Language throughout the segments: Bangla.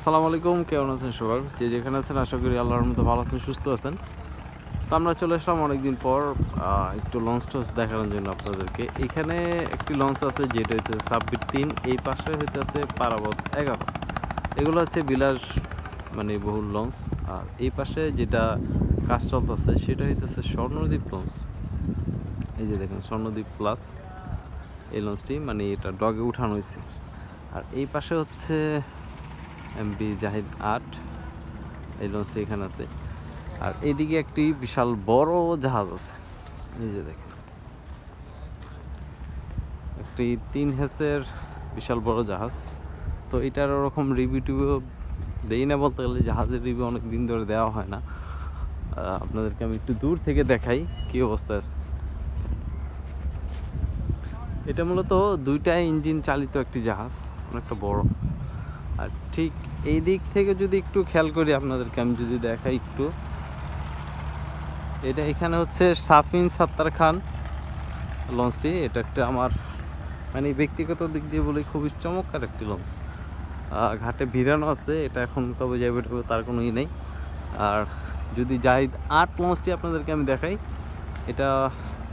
আসসালামু আলাইকুম, কেমন আছেন সবাই? যে যেখানে আছেন, আশা করি আল্লাহর মতো ভালো আছেন, সুস্থ আছেন। তো আমরা চলে আসলাম অনেকদিন পর একটু লঞ্চ টঞ্চ দেখানোর জন্য আপনাদেরকে। এখানে একটি লঞ্চ আছে, যেটা হচ্ছে ছাব্বিশ তিন, এই পাশে হইতেছে পারাবত এগারো। এগুলো হচ্ছে বিলাস মানে বহুল লঞ্চ আর এই পাশে যেটা কাজ চলতেছে, সেটা হইতেছে স্বর্ণদ্বীপ লঞ্চ এই যে দেখেন, স্বর্ণদ্বীপ প্লাস এই লঞ্চটি মানে এটা ডগে উঠানো হয়েছে আর এই পাশে হচ্ছে এমবি জাহিদ আট, এই লঞ্চটি এখানে আছে। আর এইদিকে একটি বিশাল বড় জাহাজ আছে। এই যে দেখেন। একটি তিন হেসের বিশাল বড় জাহাজ। তো এটার ওরকম রিভিউ টিভিউ দেই না বলতে গেলে, জাহাজের রিভিউ অনেক দিন ধরে দেওয়া হয় না। আপনাদেরকে আমি একটু দূর থেকে দেখাই কি অবস্থা আছে। এটা মূলত দুইটা ইঞ্জিন চালিত একটি জাহাজ, অনেকটা বড়। আর ঠিক এই দিক থেকে যদি একটু খেয়াল করি আপনাদেরকে আমি যদি দেখাই একটু। এটা এখানে হচ্ছে সাফিন সাত্তার খান লঞ্চটি। এটা একটা আমার মানে ব্যক্তিগত দিক দিয়ে বলি খুবই চমৎকার একটি লঞ্চ। ঘাটে ভিড়ানো আছে এটা এখন কবে যাবে তার কোনো ই নেই। আর যদি জাহিদ আট লঞ্চটি আপনাদেরকে আমি দেখাই। এটা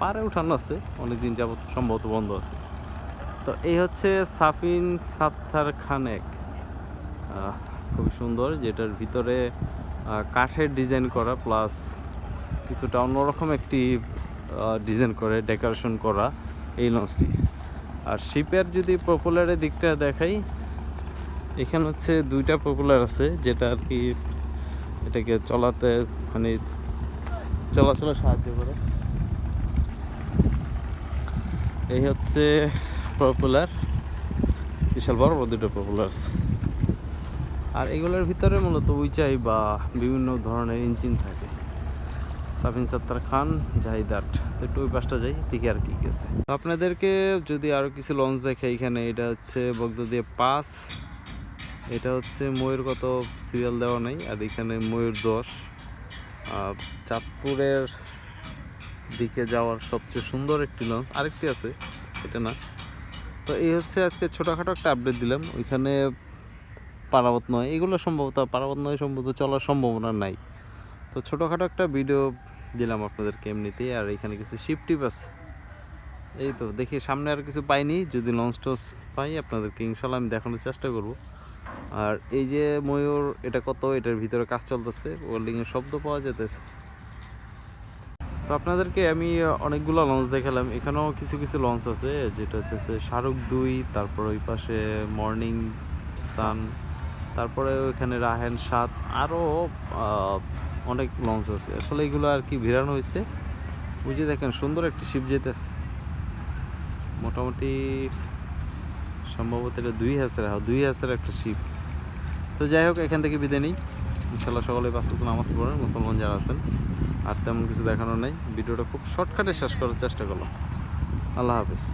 পারে উঠানো আছে অনেকদিন যাবত সম্ভবত বন্ধ আছে। তো এই হচ্ছে সাফিন সাত্তার খানেক। আহ, খুবই সুন্দর, যেটার ভিতরে কাঠের ডিজাইন করা প্লাস কিছুটা অন্যরকম একটি ডিজাইন করে ডেকোরেশন করা এই লঞ্চটি আর শিপের যদি পপুলারের দিকটা দেখাই, এখানে হচ্ছে দুইটা পপুলার আছে, যেটা আর কি এটাকে চলাতে মানে চলাচলে সাহায্য করে। এই হচ্ছে পপুলার বিশাল বড় বড় দুটো পপুলার আছে। আর এগুলোর ভিতরে মূলত উইচাই বা বিভিন্ন ধরনের ইঞ্জিন থাকে। সাফিন সাত্তার খান জাহিদাট তো একটু ওই পাশটা যাই, দেখি আর কি তো আপনাদেরকে যদি আরও কিছু লঞ্চ দেখে এখানে এটা হচ্ছে বগদা পাস এটা হচ্ছে ময়ূর কত সিরিয়াল দেওয়া নেই, আর এখানে ময়ূর দশ। চাঁদপুরের দিকে যাওয়ার সবচেয়ে সুন্দর একটি লঞ্চ আরেকটি আছে, এটা না। তো এই হচ্ছে আজকে ছোটোখাটো একটা আপডেট দিলাম। ওইখানে পারাবত নয়, এগুলো সম্ভবত পারাবত নয়, সম্ভবত চলার সম্ভাবনা নাই। তো ছোটোখাটো একটা ভিডিও দিলাম আপনাদেরকে এমনিতেই আর এখানে কিছু শিপ টিপ আছে। এই তো, দেখি সামনে আর কিছু পাইনি, যদি লঞ্চ টস পাই, আপনাদেরকে ইনশাল্লাহ আমি দেখানোর চেষ্টা করব। আর এই যে ময়ূর, এটা কত? এটার ভিতরে কাজ চলতেছে ওয়েল্ডিংয়ের শব্দ পাওয়া যেতেছে তো আপনাদেরকে আমি অনেকগুলো লঞ্চ দেখালাম, এখানেও কিছু কিছু লঞ্চ আছে, যেটা হচ্ছে শাহরুখ দুই, তারপর ওই পাশে মর্নিং সান তারপরে ওইখানে রাহেন সাত আরও অনেক লঞ্চ আছে। আসলে এগুলো আর কি ভিড়ানো হয়েছে। বুঝে দেখেন, সুন্দর একটি শিপ যেতেছে। মোটামুটি সম্ভবত এটা দুই হাজার দুই হাজার একটা শিপ তো যাই হোক, এখান থেকে বিদায় নিই। ইনশাল্লাহ সকলে পাঁচ নামাজ পড়েন মুসলমান যারা আছেন, আর তেমন কিছু দেখানো নেই। ভিডিওটা খুব শর্টকাটে শেষ করার চেষ্টা করলাম। আল্লাহ হাফিজ।